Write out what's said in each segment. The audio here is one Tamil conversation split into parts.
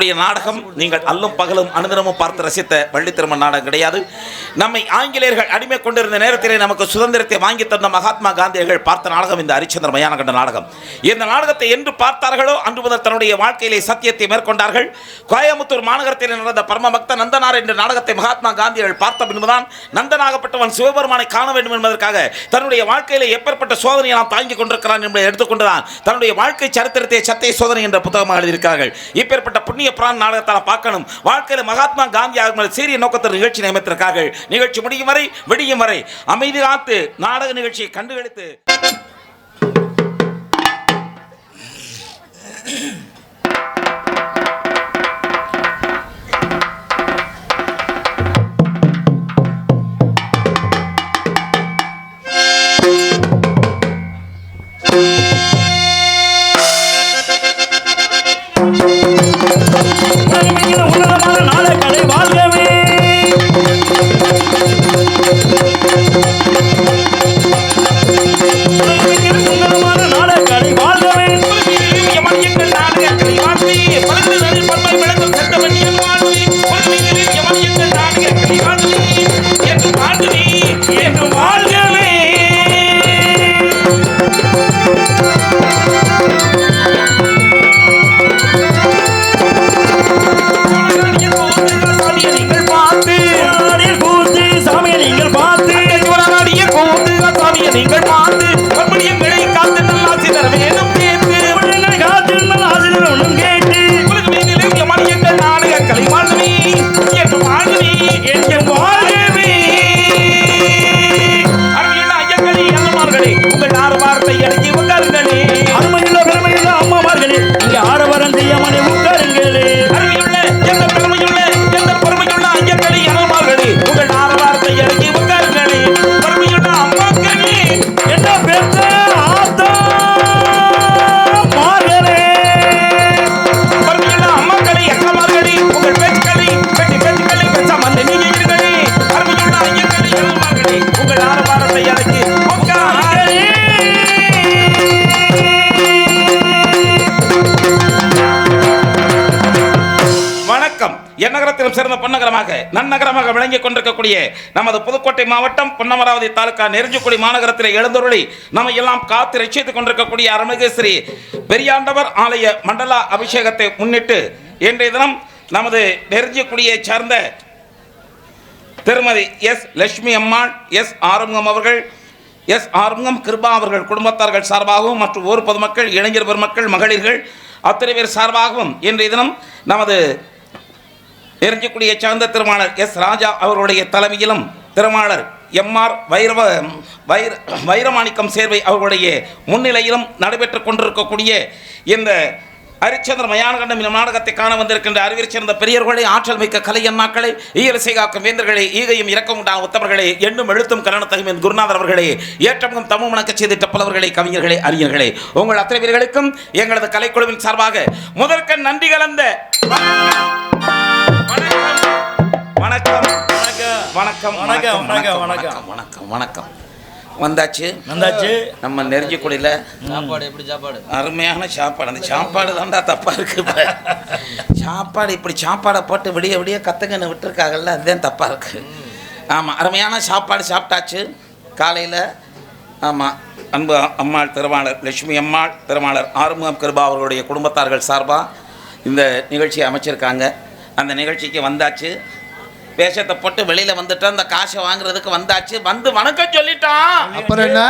நம்முடைய நாடகம் நீங்கள் அல்லும் பகலும் அனுதினமும் பார்த்து ரசித்த வள்ளி நாடகம் கிடையாது. நம்மை ஆங்கிலேயர்கள் அடிமை கொண்டிருந்த நேரத்திலே நமக்கு சுதந்திரத்தை வாங்கி தந்த மகாத்மா காந்தியர்கள் பார்த்த நாடகம் இந்த ஹரிச்சந்திர மயான கண்ட நாடகம். இந்த நாடகத்தை என்று பார்த்தார்களோ அன்று முதல் தன்னுடைய வாழ்க்கையிலே சத்தியத்தை மேற்கொண்டார்கள். கோயம்புத்தூர் மாநகரத்தில் நடந்த பரம பக்த நந்தனார் என்ற நாடகத்தை மகாத்மா காந்தியர்கள் பார்த்த பின்புதான் நந்தனாகப்பட்டவன் சிவபெருமானை காண வேண்டும் என்பதற்காக தன்னுடைய வாழ்க்கையிலே எப்பேற்பட்ட சோதனையை நாம் தாங்கிக் கொண்டிருக்கிறான் என்பதை எடுத்துக்கொண்டுதான் தன்னுடைய வாழ்க்கை சரித்திரத்தை சத்திய சோதனை என்ற புத்தகமாக எழுதியிருக்கிறார்கள். இப்பேற்பட்ட புண்ணிய பிரான் நாடகத்தால் பார்க்கணும். வாழ்க்கையில் மகாத்மா காந்தி அவர்கள் சீரிய நோக்கத்தில் நிகழ்ச்சி நியமித்திருக்கார்கள். நிகழ்ச்சி முடியும் வரை விடியும் வரை அமைதி காத்து நாடக நிகழ்ச்சியை கண்டுகளித்து நகரமாக நன்னகரமாக விளங்கிக் கொண்டிருக்கக்கூடிய நமது புதுக்கோட்டை மாவட்டம் பொன்னமராவதி தாலுகா நெருஞ்சிக்குடி மாநகரத்தில் எழுந்தருளி நம்ம எல்லாம் காத்து ரட்சித்துக் கொண்டிருக்கக்கூடிய அருள்மிகு ஸ்ரீ பெரியாண்டவர் ஆலய மண்டல அபிஷேகத்தை முன்னிட்டு இன்றைய தினம் நமது நெருஞ்சிக்குடியை சார்ந்த திருமதி எஸ் லட்சுமி அம்மாள் எஸ் ஆறுமுகம் அவர்கள் எஸ் ஆறுமுகம் கிருபா அவர்கள் குடும்பத்தார்கள் சார்பாகவும் மற்றும் ஊர் பொதுமக்கள் இளைஞர் பெருமக்கள் மகளிர்கள் அத்தனை பேர் சார்பாகவும் இன்றைய தினம் நமது எரிஞ்சிக்குடிய சார்ந்த திருமாளர் எஸ் ராஜா அவர்களுடைய தலைமையிலும் திருமாளர் எம்ஆர் வைரவ வைர வைரமாணிக்கம் சேர்வை அவர்களுடைய முன்னிலையிலும் நடைபெற்றுக் கொண்டிருக்கக்கூடிய இந்த அரிச்சந்திர மயானகண்டம் இந்த நாடகத்தை காண வந்திருக்கின்ற அறிவியல் சேர்ந்த பெரியவர்களே ஆற்றல் மிக்க கலை அண்ணாக்களே ஈரசை காக்கும் வேந்தர்களே ஈகையும் இறக்கம் உண்டான உத்தவர்களே எண்ணும் எழுத்தும் கரணத்தகும் என் குருநாதர் அவர்களே ஏற்றமும் தமிழ் வணக்க செய்திட்ட புலவர்களே கவிஞர்களே அறிஞர்களே. உங்கள் அத்தனை வீரர்களுக்கும் எங்களது கலைக்குழுவின் சார்பாக முதற்கண் நன்றி கலந்த வணக்கம். வணக்கம். வணக்கம் வணக்கம், வணக்கம், வணக்கம். வணக்கம். வணக்கம் வந்தாச்சு? வந்தாச்சு. நம்ம நெருஞ்சி குடியில். சாப்பாடு எப்படி சாப்பாடு? அருமையான சாப்பாடு. அந்த சாப்பாடு தான்டா தப்பா இருக்கு. சாப்பாடு இப்படி சாப்பாடை போட்டு விடிய விடிய கத்துங்கன்னு விட்டுருக்காங்கல்ல அதுதான் தப்பா இருக்கு. ஆமாம் அருமையான சாப்பாடு சாப்பிட்டாச்சு காலையில். ஆமாம் அன்பு அம்மாள் திருமாளர் லட்சுமி அம்மாள் திருமாளர் ஆறுமுகம் கிருபா அவர்களுடைய குடும்பத்தார்கள் சார்பாக இந்த நிகழ்ச்சியை அமைச்சிருக்காங்க. அந்த நிகழ்ச்சிக்கு வந்தாச்சு. வேஷத்தை போட்டு வெளியில் வந்துட்டு அந்த காசை வாங்குறதுக்கு வந்தாச்சு. வந்து வணக்கம் சொல்லிட்டான் அப்புறம் என்ன?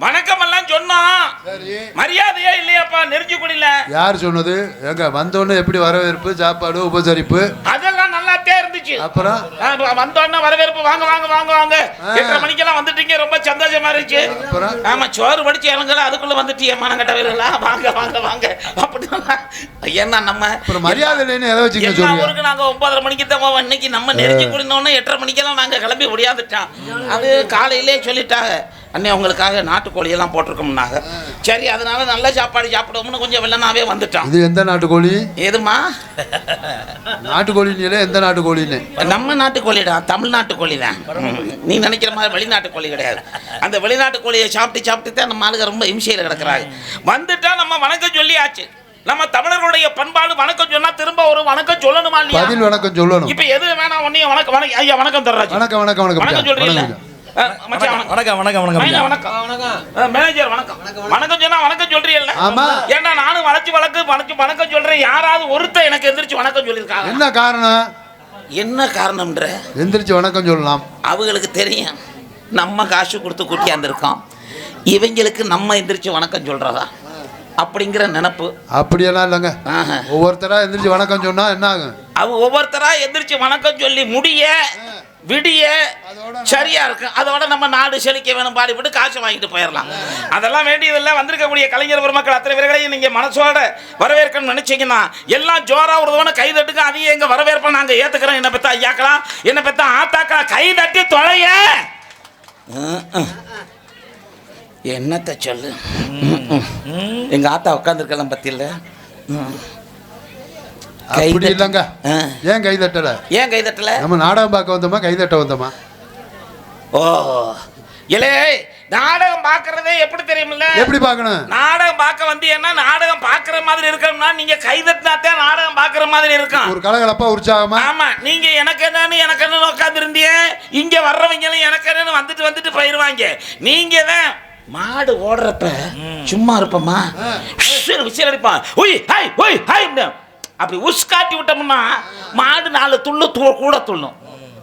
வணக்கம் எல்லாம் சொன்னான் சரி. மரியாதையே இல்லையாப்பா நெருஞ்சி குடியில யார் சொன்னது? எங்க வந்தோடனே எப்படி வரவேற்பு சாப்பாடு உபசரிப்பு? நல்லாத்தே இருந்துச்சு அப்புறம்? வந்தோடனே வரவேற்பு வாங்க வாங்க வாங்க வாங்க. எட்டரை மணிக்கெல்லாம் வந்துட்டீங்க ரொம்ப சந்தோஷமா இருந்துச்சு. ஆமா சோறு படிச்சு இறங்கல அதுக்குள்ள வந்துட்டீங்க மனங்கட்ட வீரர்களா வாங்க வாங்க வாங்க. அப்படின்னா ஏன்னா நம்ம? மரியாதை எதை வச்சுக்க ஊருக்கு நாங்க ஒன்பதரை மணிக்கு தான் போவோம். இன்னைக்கு நம்ம நெருங்கி குடினோடனே எட்டரை மணிக்கெல்லாம் நாங்க கிளம்பி முடியாதுட்டோம் அது காலையிலே சொல்லிட்டாங்க. அண்ணே உங்களுக்காக நாட்டுக்கோழி எல்லாம் போட்டிருக்கோம்னாங்க சரி அதனால நல்ல சாப்பாடு சாப்பிடுவோம்னு கொஞ்சம் வெள்ளனாவே வந்துட்டான் இது எந்த நாட்டுக்கோழி? ஏதுமா நாட்டுக்கோழின்னு எந்த நாட்டுக்கோழின்னு? நம்ம நாட்டு கோழிடா தமிழ்நாட்டு கோழி தான் நீ நினைக்கிற மாதிரி வெளிநாட்டு கோழி கிடையாது. அந்த வெளிநாட்டு கோழியை சாப்பிட்டு சாப்பிட்டு தான் நம்ம ஆளுங்க ரொம்ப இம்சையில் கிடக்குறாங்க. வந்துட்டா நம்ம வணக்கம் சொல்லியாச்சு. நம்ம தமிழர்களுடைய பண்பாடு வணக்கம் சொன்னா திரும்ப ஒரு வணக்கம் சொல்லணுமா இல்லையா? பதில் வணக்கம் சொல்லணும். இப்ப எது வேணாம் ஒன்னையும் வணக்கம் வணக்கம் ஐயா வணக்கம் தர்றாஜ் வணக்கம் வணக்கம் வணக்கம் வணக்கம் மச்சான். வணக்கம் வணக்கம். வணக்கம் வணக்கம் மேனேஜர் வணக்கம். வணக்கம். சொன்னா வணக்கம் சொல்றீல்ல ஆமா. ஏன்னா நானும் வளைச்சு வழக்கு வளைச்சு வணக்கம் சொல்றேன். யாராவது ஒருத்தர் எனக்கு எந்திரிச்சு வணக்கம் சொல்லியிருக்காங்க. என்ன காரணம்? என்ன காரணம்ன்ற? எந்திரிச்சு வணக்கம் சொல்லலாம். அவங்களுக்கு தெரியும். நம்ம காசு கொடுத்து கூட்டியாந்துருக்கோம். இவங்களுக்கு நம்ம எந்திரிச்சு வணக்கம் சொல்றதா? அப்படிங்கிற நினப்பு. அப்படியெல்லாம் இல்லைங்க. ஆஹா. ஒவ்வொருத்தரா எந்திரிச்சு வணக்கம் சொன்னா என்ன ஆகும்? அவ ஒவ்வொருத்தரா எந்திரிச்சு வணக்கம் சொல்லி முடிய விடிய சரியா இருக்கு. அதோட நம்ம நாடு செழிக்க வேணும் பாடிப்பட்டு காசு வாங்கிட்டு போயிடலாம் அதெல்லாம் வேண்டியதில்லை. வந்திருக்கக்கூடிய கலைஞர் பெருமக்கள் அத்தனை பேர்களையும் நீங்க மனசோட வரவேற்கணும்னு நினைச்சீங்கன்னா எல்லாம் ஜோரா ஒரு கை தட்டுங்க அதையும் எங்க வரவேற்பை நாங்க ஏத்துக்கிறோம். என்ன பெத்தா ஐயாக்கலாம் என்ன பெத்தா ஆத்தாக்கா கை தட்டி தொலைய. என்னத்த சொல்லு? எங்க ஆத்தா உட்காந்துருக்கலாம் பத்தியில கை அப்படி. இல்லைங்க. ஏன் கை தட்டல? ஏன் கை தட்டல? நம்ம நாடகம் பார்க்க வந்தோமா கை தட்ட வந்தோமா? ஓ. இலே நாடகம் பார்க்கறதே எப்படி தெரியுமில்ல? எப்படி பார்க்கணும்? நாடகம் பார்க்க வந்து என்ன நாடகம் பார்க்குற மாதிரி இருக்கணும்னா நீங்க கை தட்டினாத்தான் நாடகம் பார்க்குற மாதிரி இருக்கும். ஒரு கலகலப்பா உற்சாகமா? ஆமா. நீங்க எனக்கு என்னன்னு எனக்கு என்னன்னு உட்காந்துருந்தீங்க இங்க வர்றவங்களும் எனக்கு என்னன்னு வந்துட்டு வந்துட்டு போயிருவாங்க. நீங்க தான் மாடு ஓடுறப்ப சும்மா இருப்போமா? விசில் அடிப்பான். உய் ஹாய் உய் ஹாய் அப்படி உஸ்காட்டி விட்டோம்னா மாடு நாலு துள்ளு து- கூட துள்ளும்.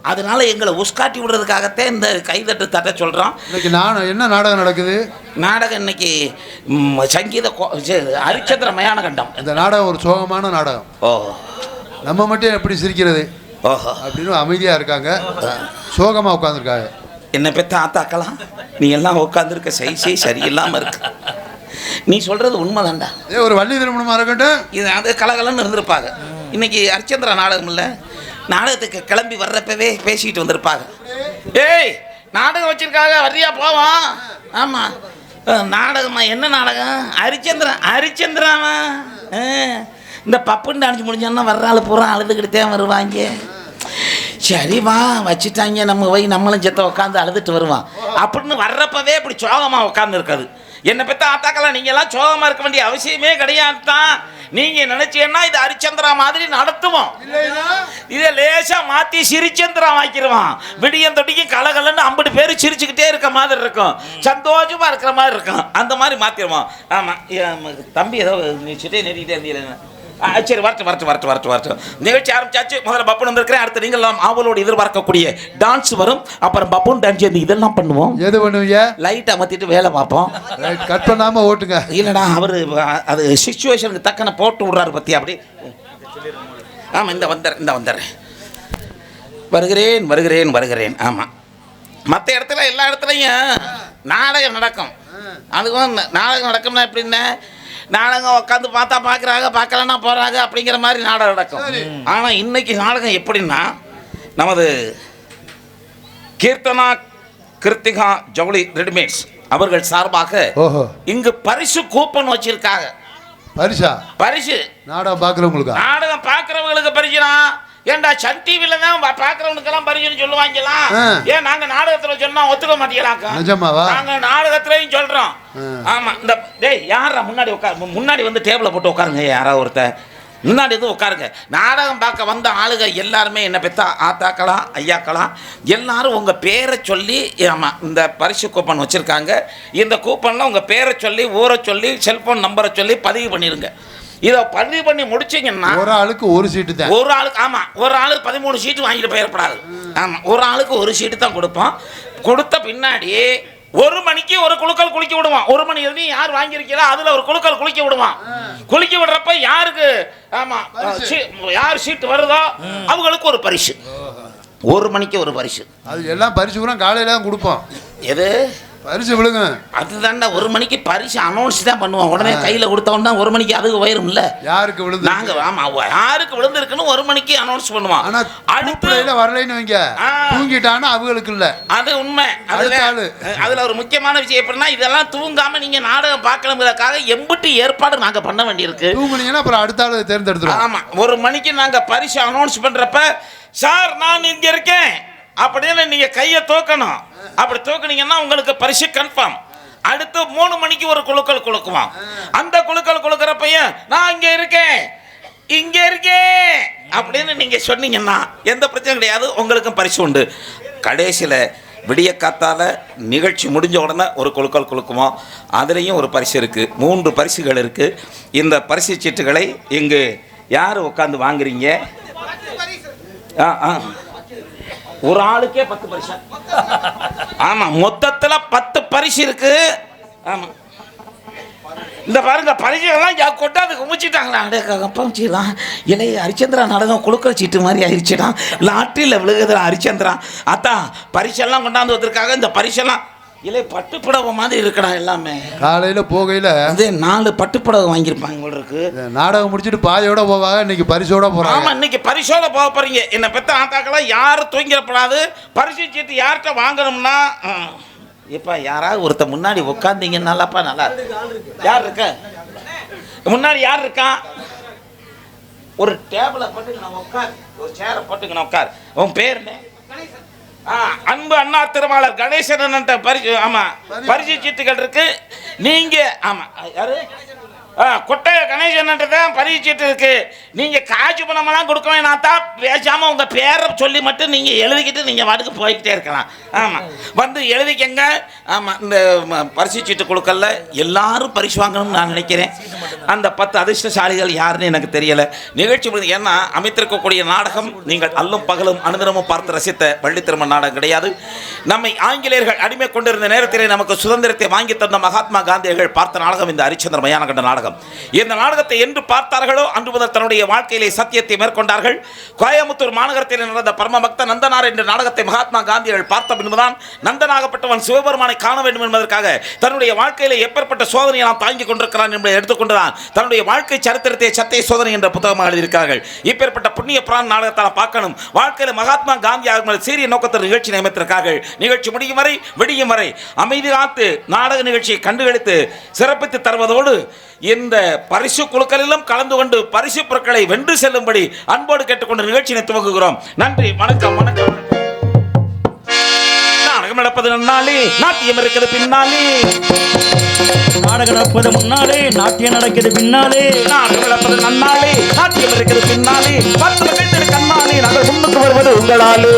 அதனால எங்களை உஸ்காட்டி விடுறதுக்காகத்தான் இந்த கைதட்டு தட்ட சொல்றோம். இன்னைக்கு நான் என்ன நாடகம் நடக்குது? நாடகம் இன்னைக்கு சங்கீத ஹரிச்சந்திர மயான கண்டம் இந்த நாடகம் ஒரு சோகமான நாடகம். ஓ. நம்ம மட்டும் எப்படி சிரிக்கிறது? ஓஹோ. அப்படின்னு அமைதியா இருக்காங்க. சோகமா உட்காந்துருக்காங்க என்ன பெத்த ஆத்தாக்கலாம் நீ எல்லாம் உட்காந்துருக்க சைஸே சரியில்லாம இருக்கு. நீ சொல்றது உண்மைதான்டா. ஏ ஒரு வள்ளி திருமணமா இருக்கட்டும். இது அது கலகலன்னு இருந்திருப்பாங்க. இன்னைக்கு ஹரிச்சந்திரா நாடகம் இல்லை. நாடகத்துக்கு கிளம்பி வர்றப்பவே பேசிட்டு வந்திருப்பாங்க. ஏய் நாடகம் வச்சிருக்காங்க வர்றியா போவோம். ஆமா. அஹ், நாடகமா என்ன நாடகம்? ஹரிச்சந்திரன் ஹரிச்சந்திராமா இந்த பப்புன்னு அடிச்சு முடிஞ்சோன்னா வர்ற ஆள் பூரா அழுதுகிட்டே வருவாங்க. சரி வா வச்சுட்டாங்க. நம்ம போய் நம்மளும் செத்த உட்காந்து அழுதுட்டு வருவான். அப்படின்னு வர்றப்பவே இப்படி சோகமா உட்காந்து இருக்காது என்னை பெத்த ஆத்தாக்கலாம் நீங்க எல்லாம் சோகமா இருக்க வேண்டிய அவசியமே கிடையாது தான் நீங்க நினைச்சீங்கன்னா இது ஹரிச்சந்திரா மாதிரி நடத்துவோம். இதை லேசா மாத்தி சிரிச்சந்திரா வாக்கிடுவான் விடியம் தொட்டிக்கு கலகலன்னு ஐம்பது பேர் சிரிச்சுக்கிட்டே இருக்க மாதிரி இருக்கும். சந்தோஷமா இருக்கிற மாதிரி இருக்கும். அந்த மாதிரி மாத்திடுவோம் ஆமா ஏ, தம்பி ஏதோ சிட்டை நெறிக்கிட்டே இருந்தீங்க சரி வரட்டும் வரட்டும் வரட்டும் வரட்டும் வரட்டும். நிகழ்ச்சி ஆரம்பிச்சாச்சு. முதல்ல பப்புன் வந்திருக்கிறேன். அடுத்து நீங்கள் எல்லாம் ஆவலோடு எதிர்பார்க்கக்கூடிய டான்ஸ் வரும். அப்புறம் பப்புன் டான்ஸ் வந்து இதெல்லாம் பண்ணுவோம். எது பண்ணுவீங்க? லைட் அமர்த்திட்டு வேலை பார்ப்போம். கட் பண்ணாம ஓட்டுங்க. இல்லைடா அவர் அது சுச்சுவேஷனுக்கு தக்கன போட்டு விட்றாரு பத்தி அப்படி. ஆமாம் இந்த வந்துடுறேன் இந்த வந்துடுறேன் வருகிறேன் வருகிறேன் வருகிறேன். ஆமாம் மற்ற இடத்துல எல்லா இடத்துலையும் நாடகம் நடக்கும். அதுவும் நாடகம் நடக்கும்னா எப்படின்னா நாடகம் உட்காந்து பார்த்தா பார்க்குறாங்க பார்க்கலன்னா போகிறாங்க அப்படிங்கிற மாதிரி நாடகம் நடக்கும். ஆனால் இன்னைக்கு நாடகம் எப்படின்னா நமது கீர்த்தனா கிருத்திகா ஜவுளி ரெடிமேட்ஸ் அவர்கள் சார்பாக இங்கு பரிசு கூப்பன் வச்சிருக்காங்க. பரிசா? பரிசு. நாடகம் பார்க்குறவங்களுக்கா? நாடகம் பார்க்கறவங்களுக்கு பரிசுனா ஏன்டா சன் டிவில தான் பா- பார்க்கறவனுக்கெல்லாம் பரிசுன்னு சொல்லுவாங்கலாம். ஏன் நாங்க நாடகத்துல சொன்னா ஒத்துக்க மாட்டீங்களாக்கா? நிஜமாவா? நாங்க நாடகத்திலையும் சொல்றோம். ஆமா இந்த டேய் யாரா முன்னாடி உட்கார் முன்னாடி வந்து டேபிள போட்டு உட்காருங்க யாராவது ஒருத்தர் முன்னாடி எதுவும் உட்காருங்க. நாடகம் பார்க்க வந்த ஆளுங்க எல்லாருமே என்ன பெத்தா ஆத்தாக்கலாம் ஐயாக்கலாம் எல்லாரும் உங்க பேரை சொல்லி ஆமா இந்த பரிசு கூப்பன் வச்சிருக்காங்க. இந்த கூப்பன்ல உங்க பேரை சொல்லி ஊரை சொல்லி செல்போன் நம்பரை சொல்லி பதிவு பண்ணிருங்க இதை பதிவு பண்ணி முடிச்சீங்கன்னா ஒரு ஆளுக்கு ஒரு சீட்டு தான். ஒரு ஆளுக்கு ஆமா ஒரு ஆளுக்கு பதிமூணு சீட்டு வாங்கிட்டு போயிடப்படாது ஆமா ஒரு ஆளுக்கு ஒரு சீட்டு தான் கொடுப்போம். கொடுத்த பின்னாடி ஒரு மணிக்கு ஒரு குழுக்கள் குளிக்க விடுவான். ஒரு மணி வரையும் யார் வாங்கியிருக்கீங்களோ அதுல ஒரு குழுக்கள் குளிக்க விடுவான். குளிக்க விடுறப்ப யாருக்கு ஆமா சீ- யார் சீட்டு வருதோ அவங்களுக்கு ஒரு பரிசு. ஒரு மணிக்கு ஒரு பரிசு. அது எல்லாம் பரிசு கூட காலையில தான் கொடுப்போம். எது? பரிசு விழுங்க. அதுதான்டா ஒரு மணிக்கு பரிசு அனௌன்ஸ் தான் பண்ணுவோம் உடனே கையில கொடுத்தோம்னா ஒரு மணிக்கு அதுக்கு உயரும்ல. யாருக்கு விழுந்து நாங்க ஆமா யாருக்கு விழுந்திருக்குன்னு ஒரு மணிக்கு அனௌன்ஸ் பண்ணுவோம் ஆனா அடுத்து வரலைன்னு வைங்க. ஆ. தூங்கிட்டான்னா அவங்களுக்கு இல்ல. அது உண்மை. அதுல. அதுல ஒரு முக்கியமான விஷயம் எப்படின்னா இதெல்லாம் தூங்காம நீங்க நாடகம் பார்க்கணுங்கிறதுக்காக எம்பிட்டு ஏற்பாடு நாங்க பண்ண வேண்டியிருக்கு. தூங்குனீங்கன்னா அப்புறம் அடுத்த ஆளு தேர்ந்தெடுத்துருவோம். ஆமா ஒரு மணிக்கு நாங்க பரிசு அனௌன்ஸ் பண்றப்ப சார் நான் இங்க இருக்கேன். அப்படின்னு நீங்க கையை தூக்கணும். அப்படி தூக்குனீங்கன்னா உங்களுக்கு பரிசு கன்ஃபார்ம் அடுத்து மூணு மணிக்கு ஒரு குழுக்கள் கொடுக்குவான் அந்த குழுக்கள் கொடுக்குற பையன் நான் இங்கே இருக்கேன். இங்கே இருக்கேன். அப்படின்னு நீங்கள் சொன்னீங்கன்னா எந்த பிரச்சனையும் கிடையாது. உங்களுக்கும் பரிசு உண்டு. கடைசியில் விடிய காத்தால நிகழ்ச்சி முடிஞ்ச உடனே ஒரு குழுக்கள் குலுக்குவோம் அதுலேயும் ஒரு பரிசு இருக்குது மூன்று பரிசுகள் இருக்குது இந்த பரிசு சீட்டுகளை இங்கு யார் உட்காந்து வாங்குறீங்க? ஆ ஆ. ஒரு ஆளுக்கே பத்து பரிசு. ஆமா மொத்தத்துல பத்து பரிசு இருக்கு. ஆமா. இந்த பாருங்க பரிசுகள்லாம் யா- அதுக்கு குமிச்சிட்டாங்களா? அடே கப்பமிச்சிடலாம் இளைய ஹரிச்சந்திரா நாடகம் குழுக்கிற சீட்டு மாதிரி ஆயிடுச்சுடா லாட்டரியில் விழுகுதுடா ஹரிச்சந்திரா. அத்தான் பரிசெல்லாம் கொண்டாந்து வந்திருக்காங்க. இந்த பரிசெல்லாம் இலை பட்டுப்புடவை மாதிரி இருக்கடா எல்லாமே. காலையில போகையில அதே நாலு பட்டுப்புடவை வாங்கியிருப்பாங்க. இருக்கு. நாடகம் முடிச்சிட்டு பாதியோட போவாங்க இன்னைக்கு பரிசோட ஆமா போறாங்க இன்னைக்கு பரிசோட போக போறீங்க. என்ன பெத்த ஆத்தாக்கெல்லாம் யாரும் தூங்கிடப்படாது பரிசு சீட்டு யார்கிட்ட வாங்கணும்னா இப்ப யாராவது ஒருத்த முன்னாடி உட்காந்தீங்கன்னாலப்பா நல்லா இருக்கு. யார் இருக்க? முன்னாடி யார் இருக்கா? ஒரு டேபிளை போட்டு நான் உட்கார் ஒரு சேரை போட்டுங்க நான் உட்கார் உன் பேர் என்ன? அன்பு அண்ணா திருமாளர் கணேசன் பரிசு ஆமா பரிசு சீட்டுகள் இருக்கு. நீங்க ஆமா யாரு? கொட்டை கணேசன்ட்டு தான் பரிசு இருக்கு. நீங்கள் காசு பணமெல்லாம் கொடுக்க வேணாம் தான் பேசாமல் உங்கள் பேரை சொல்லி மட்டும் நீங்கள் எழுதிக்கிட்டு நீங்கள் வாட்டுக்கு போய்கிட்டே இருக்கலாம். ஆமாம் வந்து எழுதிக்கங்க. ஆமாம் இந்த ம, பரிசு சீட்டு கொடுக்கல. எல்லாரும் பரிசு வாங்கணும்னு நான் நினைக்கிறேன். அந்த பத்து அதிர்ஷ்டசாலிகள் யாருன்னு எனக்கு தெரியலை. நிகழ்ச்சி முடிந்து ஏன்னா அமைத்திருக்கக்கூடிய நாடகம் நீங்கள் அல்லும் பகலும் அனுதினமும் பார்த்து ரசித்த வள்ளி திருமண நாடகம் கிடையாது. நம்மை ஆங்கிலேயர்கள் அடிமை கொண்டிருந்த நேரத்திலே நமக்கு சுதந்திரத்தை வாங்கி தந்த மகாத்மா காந்தியர்கள் பார்த்த நாடகம் இந்த ஹரிச்சந்திர மயான கண்ட நாடகம். இந்த நாடகத்தை என்று பார்த்தார்களோ அன்று முதல் தன்னுடைய வாழ்க்கையிலே சத்தியத்தை மேற்கொண்டார்கள். கோயமுத்தூர் மாநகரத்தில் நடந்த பரம பக்த நந்தனார் என்ற நாடகத்தை மகாத்மா காந்தியர்கள் பார்த்த பின்புதான் நந்தனாகப்பட்டவன் சிவபெருமானை காண வேண்டும் என்பதற்காக தன்னுடைய வாழ்க்கையிலே எப்பேற்பட்ட சோதனையை நாம் தாங்கிக் கொண்டிருக்கிறான் என்பதை எடுத்துக்கொண்டுதான் தன்னுடைய வாழ்க்கை சரித்திரத்தை சத்திய சோதனை என்ற புத்தகமாக எழுதியிருக்கிறார்கள். இப்பேற்பட்ட புண்ணிய புராண நாடகத்தால் பார்க்கணும். வாழ்க்கையில் மகாத்மா காந்தி அவர்கள் சீரிய நோக்கத்தில் நிகழ்ச்சி நியமித்திருக்கிறார்கள். நிகழ்ச்சி முடியும் வரை விடியும் வரை அமைதி காத்து நாடக நிகழ்ச்சியை கண்டுகளித்து சிறப்பித்து தருவதோடு இந்த பரிசு குழுக்களிலும் கலந்து கொண்டு பரிசு பொருட்களை வென்று செல்லும்படி அன்போடு கேட்டுக்கொண்டு நிகழ்ச்சியை துவங்குகிறோம். நன்றி வணக்கம் வணக்கம். நாடகம் நடப்பது நன்னாளே நாட்டியம் இருக்கிறது பின்னாலே நாடகம் நடப்பது முன்னாலே நாட்டியம் நடக்குது பின்னாலே நாடகம் நடப்பது நன்னாளே நாட்டியம் இருக்கிறது பின்னாலே பத்து கண்ணாலே நாங்கள் முன்னுக்கு வருவது உங்களாலே.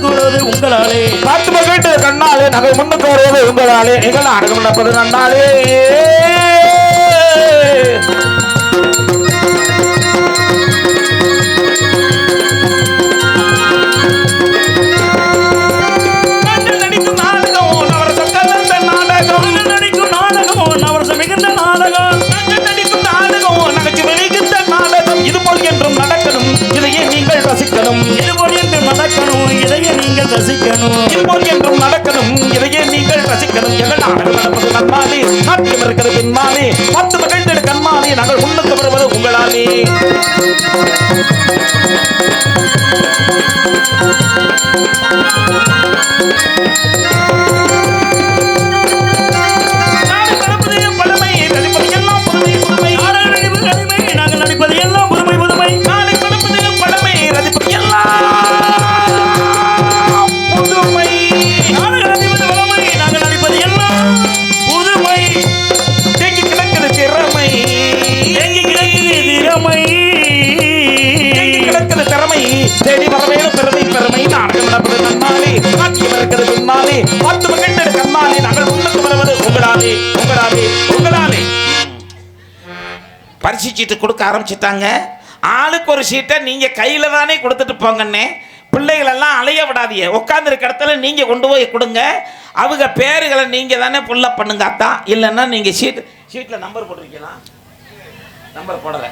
முன்னாலே உங்களாலே. பத்து மகிழ்ந்து கண்ணாலே நகை முன்னுக்கு வருவது உங்களாலே. எங்கள் நாடகம் நடப்பது நன்னாலே நீங்கள் ரசிக்கணும். இது என்றும் நடக்கணும். இதையே நீங்கள் ரசிக்கணும். எங்கள் நாடகம் நடப்பது நன்மாலே நாட்டியம் இருக்கிறது பின்மாலே பத்து மகிழ்ந்தெடு கண்மாலே நாங்கள் முன்னுக்கு வருவது உங்களாலே. நாடு தேடி வரவேணும் பெருமை பெருமை. நாடகம் நடப்பது நன்னாலே நாட்டியம் இருக்கிறது பின்னாலே பத்து மகிழ்ந்தது கண்ணாலே நாங்கள் முன்னுக்கு வருவது உங்களாலே உங்களாலே உங்களாலே. பரிசு சீட்டு கொடுக்க ஆரம்பிச்சிட்டாங்க. ஆளுக்கு ஒரு சீட்டை நீங்க கையில தானே கொடுத்துட்டு போங்கண்ணே. பிள்ளைகள் எல்லாம் அலைய விடாதீங்க. உட்காந்துருக்க இடத்துல நீங்க கொண்டு போய் கொடுங்க. அவங்க பேருகளை நீங்க தானே புல்ல பண்ணுங்க அத்தா. இல்லைன்னா நீங்க சீட் சீட்டில் நம்பர் போட்டிருக்கீங்களா? நம்பர் போடலை.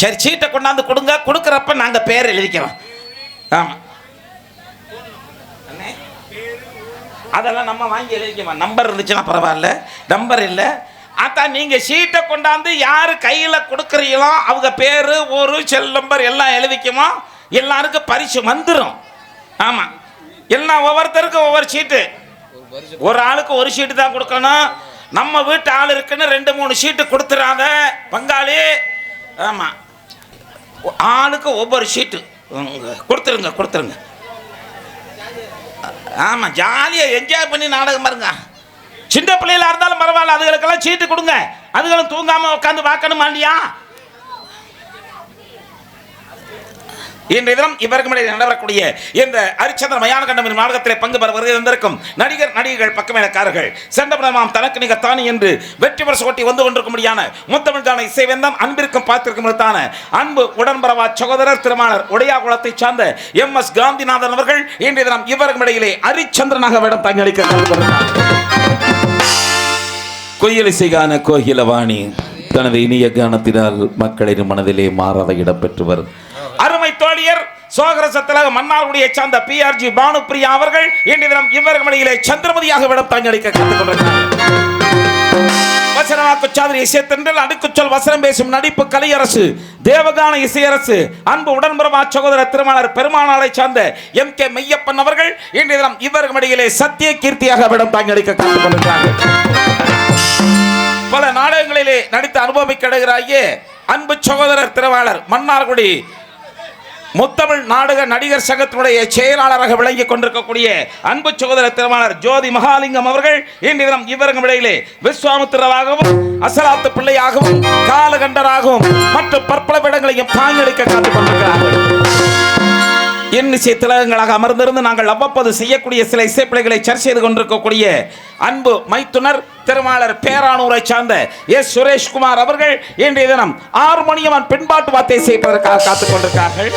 சரி சீட்டை கொண்டாந்து கொடுங்க. கொடுக்குறப்ப நாங்கள் பேர் எழுதிக்கிறோம். ஆமாம் அதெல்லாம் நம்ம வாங்கி எழுதிக்கமா. நம்பர் இருந்துச்சுன்னா பரவாயில்ல. நம்பர் இல்லை. அதான் நீங்கள் சீட்டை கொண்டாந்து யார் கையில் கொடுக்குறீங்களோ அவங்க பேர் ஒரு செல் நம்பர் எல்லாம் எழுதிக்குமோ. எல்லாருக்கும் பரிசு வந்துடும் ஆமாம் எல்லாம் ஒவ்வொருத்தருக்கும் ஒவ்வொரு சீட்டு ஒரு ஆளுக்கு ஒரு சீட்டு தான் கொடுக்கணும். நம்ம வீட்டு ஆள் இருக்குன்னு ரெண்டு மூணு சீட்டு கொடுத்துறாத பங்காளி. ஆமாம் ஆளுக்கு ஒவ்வொரு சீட்டு கொடுத்துருங்க கொடுத்துருங்க. ஆமாம் ஜாலியாக என்ஜாய் பண்ணி நாடகம் பாருங்க. சின்ன பிள்ளைகளாக இருந்தாலும் பரவாயில்ல அதுகளுக்கெல்லாம் சீட்டு கொடுங்க. அதுகளும் தூங்காமல் உட்காந்து பார்க்கணுமா இல்லையா? இன்றைய தினம் இவருக்கு இடையே நடவரக்கூடிய இந்த ஹரிச்சந்திர மயான கண்டம் நாடகத்திலே பங்கு பெற வருகை நடிகர் நடிகைகள் பக்கமேலக்காரர்கள் சென்றபிரமாம் தனக்கு நிக தானி என்று வெற்றி பரிசு ஓட்டி வந்து கொண்டிருக்கும்படியான முத்தமிழ்தான இசைவேந்தன் அன்பிற்கும் பார்த்திருக்கும் அன்பு உடன்பரவா சகோதரர் திருமாளர் உடையா குலத்தை சார்ந்த எம் எஸ் காந்திநாதன் அவர்கள் இன்றைய தினம் இவருக்கு இடையிலே ஹரிச்சந்திரனாக வேடம் தாங்கி அளிக்க காத்திருக்கிறார். கான கோகிலவாணி தனது இனிய கானத்தினால் மக்களின் மனதிலே மாறாத இடம் பெற்றுவர் தோழியர் சோகரசத்தில மன்னார்குடியை சார்ந்த பி ஆர் ஜி பானுப்பிரியா அவர்கள் இன்று தினம் இவர்கள் இடையிலே சந்திரமதியாக விடம் தாங்கி கற்றுக்கொண்டிருக்கிறார். வசனமா குச்சாதிரி வசனமாக்கு இசைத்தென்றல் அடுக்குச்சொல் வசனம் பேசும் நடிப்பு கலையரசு தேவகான இசையரசு அன்பு உடன்புறமா சகோதர திருமணர் பெருமானாரை சார்ந்த எம் கே மெய்யப்பன் அவர்கள் இன்றைய தினம் இவர்கள் இடையிலே சத்திய கீர்த்தியாக விடம் தாங்கடிக்க கற்றுக்கொண்டிருக்கிறார்கள் பல நாடகங்களிலே நடித்து அனுபவிக்கடுகிறாயே அன்பு சகோதரர் திருவாளர் மன்னார்குடி முத்தமிழ் நாடக நடிகர் சங்கத்தினுடைய செயலாளராக விளங்கிக் கொண்டிருக்கக்கூடிய அன்பு சகோதர திருமணர் ஜோதி மகாலிங்கம் அவர்கள் இன்று தினம் இவருக்கும் இடையிலே விஸ்வாமித்திரராகவும் அசலாத்து பிள்ளையாகவும் காலகண்டராகவும் மற்றும் பற்பல இடங்களையும் பாங்கெடுக்க காத்துக் கொண்டிருக்கிறார்கள். இன்னிசை திலகங்களாக அமர்ந்திருந்து நாங்கள் அவ்வப்போது செய்யக்கூடிய சில இசைப்பிள்ளைகளை சர்ச் செய்து கொண்டிருக்கக்கூடிய அன்பு மைத்துனர் திருமாளர் பேரானூரை சார்ந்த எஸ் சுரேஷ்குமார் அவர்கள் இன்றைய தினம் ஆறுமணியவன் பின்பாட்டு வார்த்தை செய்வதற்காக காத்துக் கொண்டிருக்கிறார்கள்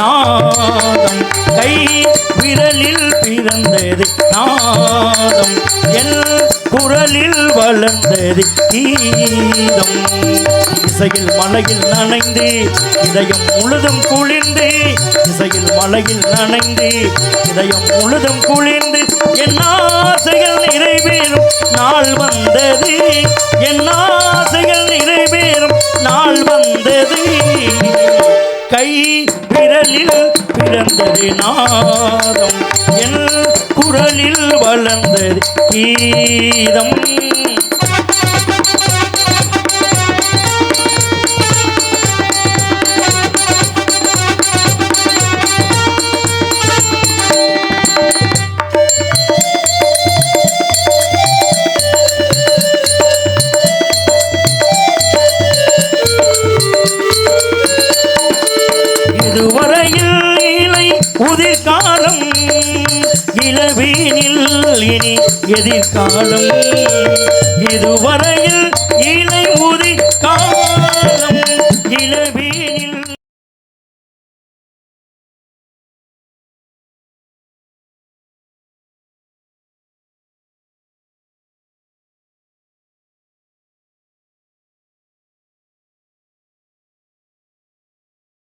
நாதம். கை விரலில் பிறந்தது நாதம். என் குரலில் வளர்ந்தது கீதம். இசையில் மலையில் நனைந்து இதயம் முழுதும் குளிர்ந்து இசையில் மலையில் நனைந்து இதயம் முழுதும் குளிர்ந்து என் ஆசைகள் நிறைவேறும். நாள் வந்தது என் ஆசைகள் நிறைவேறும். நாள் வந்தது. பிறலில் பிறந்தது நாதம். என் குரலில் வளர்ந்தது கீதம். இனி எதிர்காலம். இதுவரையில்